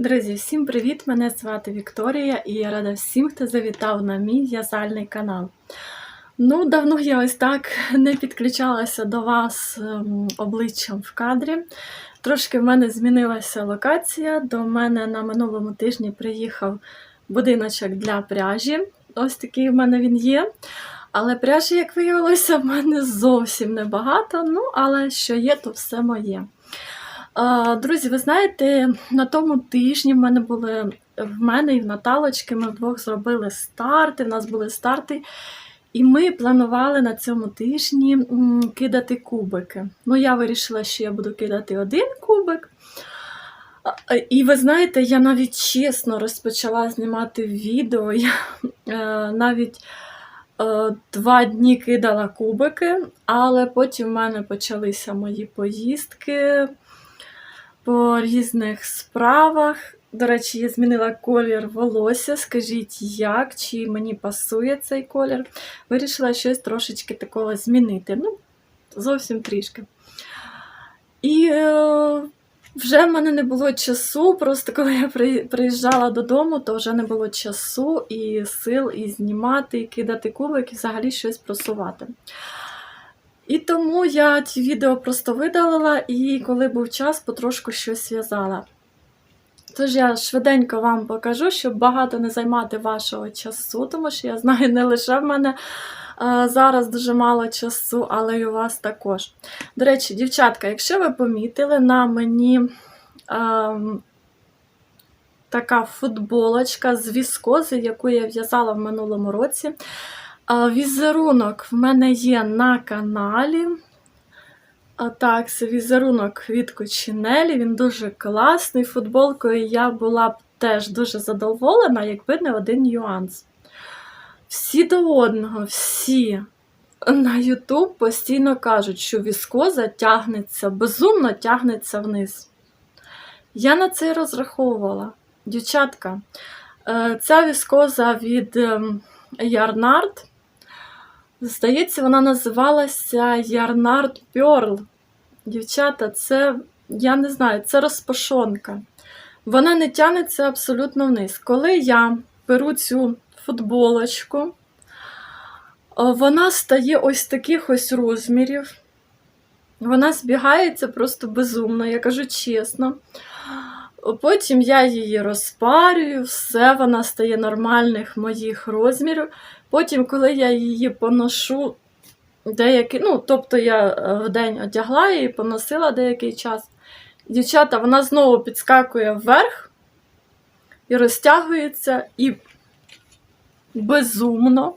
Друзі, всім привіт! Мене звати Вікторія і я рада всім, хто завітав на мій в'язальний канал. Ну, давно я ось так не підключалася до вас ем, обличчям в кадрі. Трошки в мене змінилася локація. До мене на минулому тижні приїхав будиночок для пряжі. Ось такий в мене він є. Але пряжі, як виявилося, в мене зовсім небагато. Ну, але що є, то все моє. Друзі, ви знаєте, на тому тижні в мене були в мене і в Наталочки, ми вдвох зробили старти, в нас були старти, і ми планували на цьому тижні кидати кубики. Ну, я вирішила, що я буду кидати один кубик. І ви знаєте, я навіть чесно розпочала знімати відео. Я е, навіть е, два дні кидала кубики, але потім в мене почалися мої поїздки по різних справах. До речі, я змінила колір волосся. Скажіть, як, чи мені пасує цей колір. Вирішила щось трошечки такого змінити. Ну, зовсім трішки. І е, вже в мене не було часу. Просто коли я приїжджала додому, то вже не було часу і сил і знімати, і кидати кубик, і взагалі щось просувати. І тому я ті відео просто видалила, і коли був час, потрошку щось в'язала. Тож я швиденько вам покажу, щоб багато не займати вашого часу, тому що я знаю, не лише в мене е, зараз дуже мало часу, але й у вас також. До речі, дівчатка, якщо ви помітили, на мені ем, така футболочка з віскози, яку я в'язала в минулому році. Візерунок в мене є на каналі. Так, це візерунок від Кочінелі. Він дуже класний. Футболкою я була б теж дуже задоволена, якби не один нюанс. Всі до одного, всі на YouTube постійно кажуть, що віскоза тягнеться, безумно тягнеться вниз. Я на це розраховувала. Дівчатка, е, ця віскоза від ем, Ярнард. Здається, вона називалася Ярнард Pearl. Дівчата, це, я не знаю, це розпашонка. Вона не тягнеться абсолютно вниз. Коли я беру цю футболочку, вона стає ось таких ось розмірів. Вона збігається просто безумно, я кажу чесно. Потім я її розпарюю, все, вона стає нормальних моїх розмірів. Потім, коли я її поношу деякий, ну, тобто я е, в день одягла її, поносила деякий час. Дівчата, вона знову підскакує вверх і розтягується, і безумно,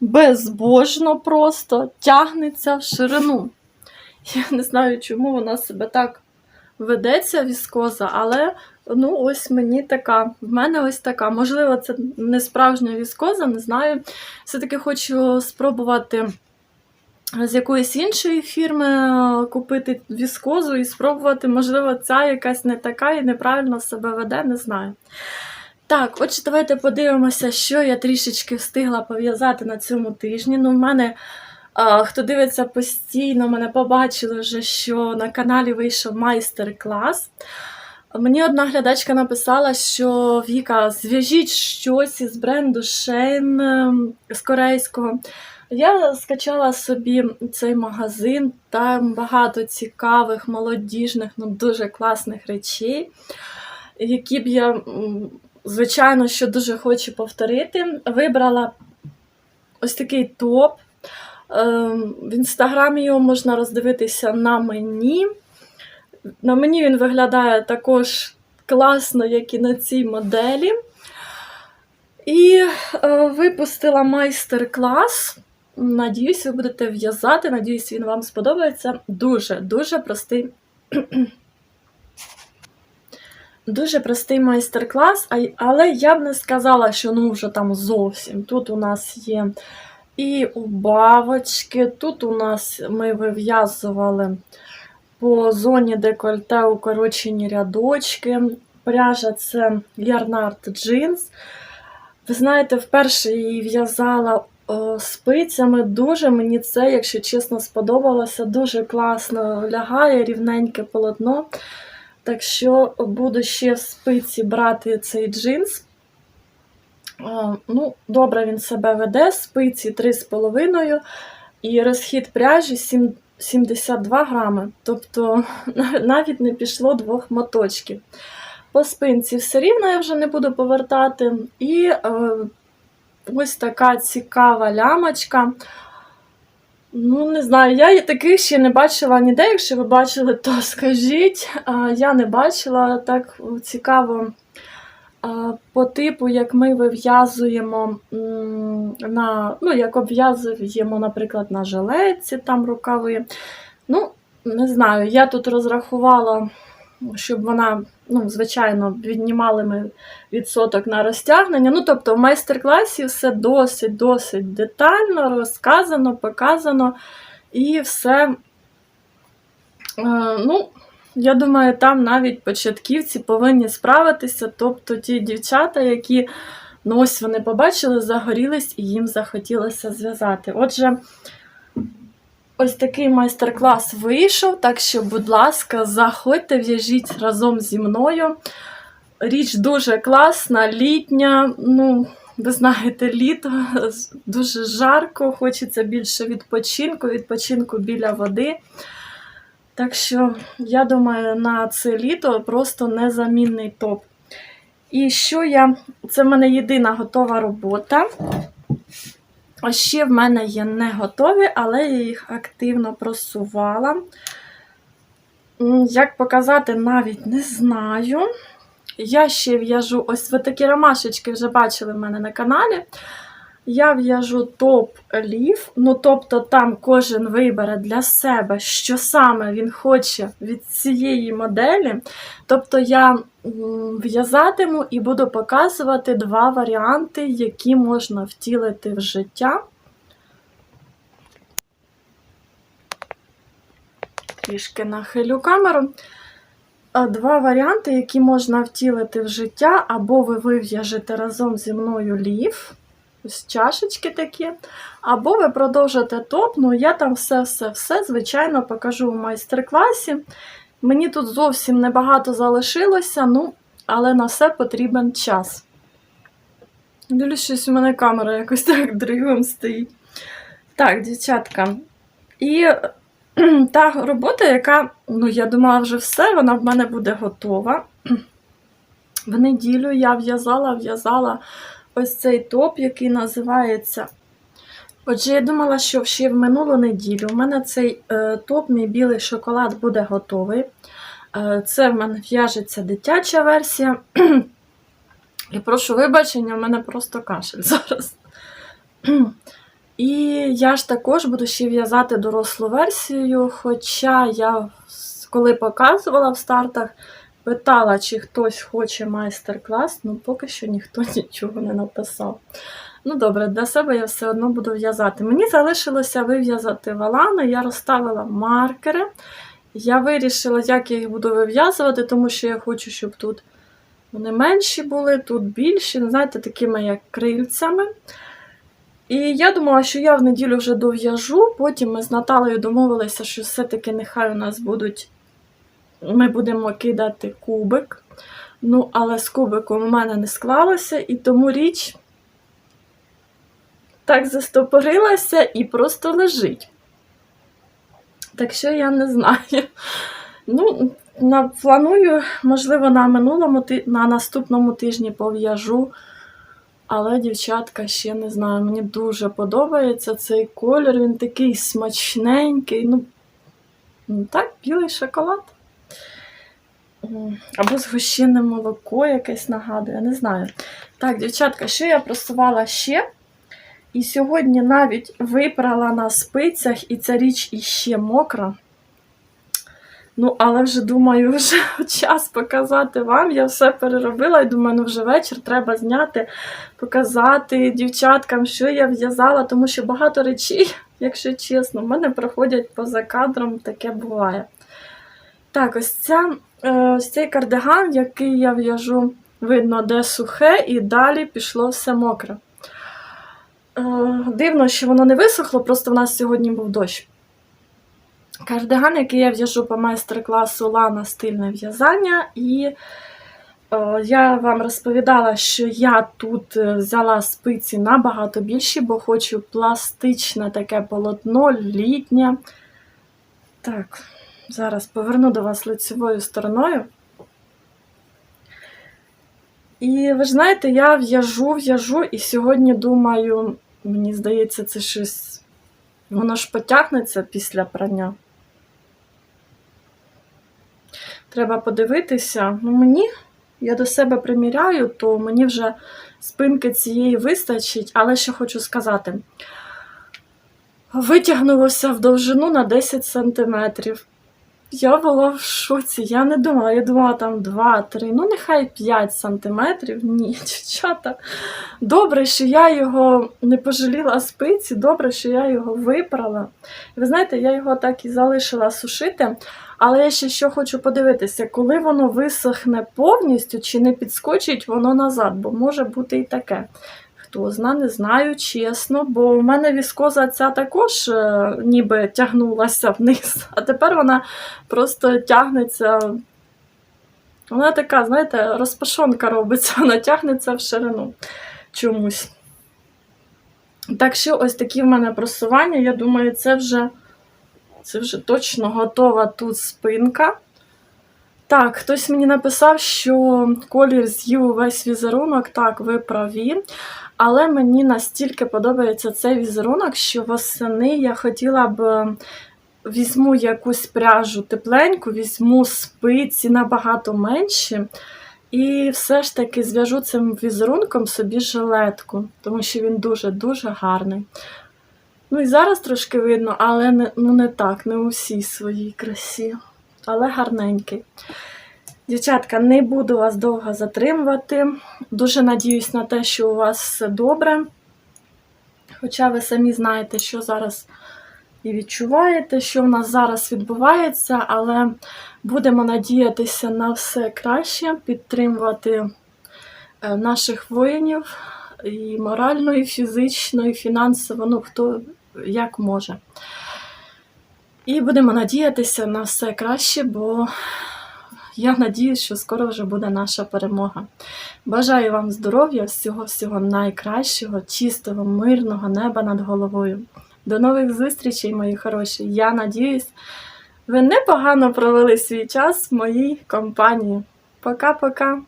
безбожно просто тягнеться в ширину. Я не знаю, чому вона себе так ведеться віскоза, але ну ось мені така. В мене ось така. Можливо, це не справжня віскоза, не знаю. Все-таки хочу спробувати з якоїсь іншої фірми е, купити віскозу і спробувати, можливо, ця якась не така і неправильно себе веде, не знаю. Так, отже, давайте подивимося, що я трішечки встигла пов'язати на цьому тижні. Ну, в мене, хто дивиться постійно, мене побачили вже, що на каналі вийшов майстер-клас. Мені одна глядачка написала, що Віка, зв'яжіть щось із бренду Shein ем, з корейського. Я скачала собі цей магазин, там багато цікавих, молодіжних, ну дуже класних речей, які б я, звичайно, що дуже хочу повторити. Вибрала ось такий топ. Ем, В інстаграмі його можна роздивитися на мені. На мені він виглядає також класно, як і на цій моделі. І е, випустила майстер-клас. Надіюсь, ви будете в'язати. Надіюсь, він вам сподобається. Дуже-дуже простий. Дуже простий майстер-клас, але я б не сказала, що ну вже там зовсім. Тут у нас є і убавочки, тут у нас ми вив'язували по зоні декольте укорочені рядочки. Пряжа це Ярнард Jeans. Ви знаєте, вперше її в'язала е, спицями. Дуже мені це, якщо чесно, сподобалося. Дуже класно лягає, рівненьке полотно. Так що буду ще в спиці брати цей джинс. Ну, добре він себе веде, спиці 3,5 і розхід пряжі 7 72 грами. Тобто навіть не пішло двох моточків. По спинці все рівно я вже не буду повертати. І е, ось така цікава лямочка. Ну, не знаю, я таких ще не бачила ніде. Якщо ви бачили, то скажіть. Я не бачила так цікаво по типу, як ми вив'язуємо на, ну, як обв'язуємо, наприклад, на жилетці там рукави. Ну, не знаю, я тут розрахувала, щоб вона, ну, звичайно, віднімали ми відсоток на розтягнення. Ну, тобто, в майстер-класі все досить-досить детально розказано, показано і все. Е, ну, я думаю, там навіть початківці повинні справитися. Тобто ті дівчата, які ну ось вони побачили, загорілись і їм захотілося зв'язати. Отже, ось такий майстер-клас вийшов. Так що, будь ласка, заходьте, в'яжіть разом зі мною. Річ дуже класна, літня. Ну, ви знаєте, літо дуже жарко, хочеться більше відпочинку, відпочинку біля води. Так що, я думаю, на це літо просто незамінний топ. І що я. Це в мене єдина готова робота. А ще в мене є не готові, але я їх активно просувала. Як показати, навіть не знаю. Я ще в'яжу ось ви такі ромашечки вже бачили в мене на каналі. Я в'яжу топ-лів, ну тобто там кожен вибере для себе, що саме він хоче від цієї моделі. Тобто я в'язатиму і буду показувати два варіанти, які можна втілити в життя. Трішки нахилю камеру. Два варіанти, які можна втілити в життя, або ви вив'яжете разом зі мною лів. Ось чашечки такі. Або ви продовжите топ, ну я там все-все-все, звичайно, покажу в майстер-класі. Мені тут зовсім небагато залишилося, ну, але на все потрібен час. Дивлюсь, щось у мене камера якось так дригом стоїть. Так, дівчатка. І та робота, яка, ну, я думала, вже все, вона в мене буде готова. В неділю я в'язала, в'язала ось цей топ, який називається. Отже, я думала, що ще в минулу неділю у мене цей е, топ, мій білий шоколад, буде готовий. Е, це в мене в'яжеться дитяча версія. І прошу вибачення, в мене просто кашель зараз. І я ж також буду ще в'язати дорослу версію, хоча я, коли показувала в стартах, питала, чи хтось хоче майстер-клас, ну поки що ніхто нічого не написав. Ну, добре, для себе я все одно буду в'язати. Мені залишилося вив'язати валани, я розставила маркери. Я вирішила, як я їх буду вив'язувати, тому що я хочу, щоб тут вони менші були, тут більші, ну, знаєте, такими як крильцями. І я думала, що я в неділю вже дов'яжу. Потім ми з Наталею домовилися, що все-таки нехай у нас будуть. Ми будемо кидати кубик. Ну, але з кубиком у мене не склалося, і тому річ так застопорилася і просто лежить. Так що я не знаю. Ну, на, планую, можливо, на минулому на наступному тижні пов'яжу. Але, дівчатка, ще не знаю. Мені дуже подобається цей колір, він такий смачненький. Ну так, білий шоколад. Або згущене молоко якесь нагадує, не знаю. Так, дівчатка, що я просувала ще? І сьогодні навіть випрала на спицях, і ця річ іще мокра. Ну, але вже думаю, вже час показати вам. Я все переробила і думаю, ну вже вечір треба зняти, показати дівчаткам, що я в'язала, тому що багато речей, якщо чесно, в мене проходять поза кадром, таке буває. Так, ось, ця, ось цей кардиган, який я в'яжу, видно, де сухе, і далі пішло все мокре. Е, Дивно, що воно не висохло, просто в нас сьогодні був дощ. кардиган, який я в'яжу по майстер-класу Лана стильне в'язання. І е, я вам розповідала, що я тут е, взяла спиці набагато більші, бо хочу пластичне таке полотно, літнє. Так, зараз поверну до вас лицевою стороною. І ви ж знаєте, я в'яжу, в'яжу, і сьогодні думаю, мені здається, це щось. Воно ж потягнеться після прання. Треба подивитися. Ну, мені, я до себе приміряю, то мені вже спинки цієї вистачить, але що хочу сказати. Витягнулося в довжину на 10 сантиметрів. Я була в шоці, я не думала, я думала там 2-3, ну нехай 5 сантиметрів. Ні, дівчата. Добре, що я його не пожаліла спиці, добре, що я його випрала. Ви знаєте, я його так і залишила сушити. Але я ще що хочу подивитися, коли воно висохне повністю, чи не підскочить воно назад, бо може бути і таке. Хто зна, не знаю, чесно, бо у мене віскоза ця також е, ніби тягнулася вниз, а тепер вона просто тягнеться. Вона така, знаєте, розпашонка робиться, вона тягнеться в ширину чомусь. Так що ось такі в мене просування. Я думаю, це вже, це вже точно готова тут спинка. Так, хтось мені написав, що колір з'їв увесь візерунок. Так, ви праві. Але мені настільки подобається цей візерунок, що восени я хотіла б е, візьму якусь пряжу тепленьку, візьму спиці набагато менші. І все ж таки зв'яжу цим візерунком собі жилетку, тому що він дуже-дуже гарний. Ну і зараз трошки видно, але не, ну не так, не у всій своїй красі, але гарненький. Дівчатка, не буду вас довго затримувати. Дуже надіюсь на те, що у вас все добре. Хоча ви самі знаєте, що зараз і відчуваєте, що в нас зараз відбувається, але будемо надіятися на все краще, підтримувати е, наших воїнів і морально, і фізично, і фінансово, ну хто як може. І будемо надіятися на все краще, бо я надіюсь, що скоро вже буде наша перемога. Бажаю вам здоров'я, всього-всього найкращого, чистого, мирного неба над головою. До нових зустрічей, мої хороші. Я надіюсь, ви непогано провели свій час в моїй компанії. Пока-пока!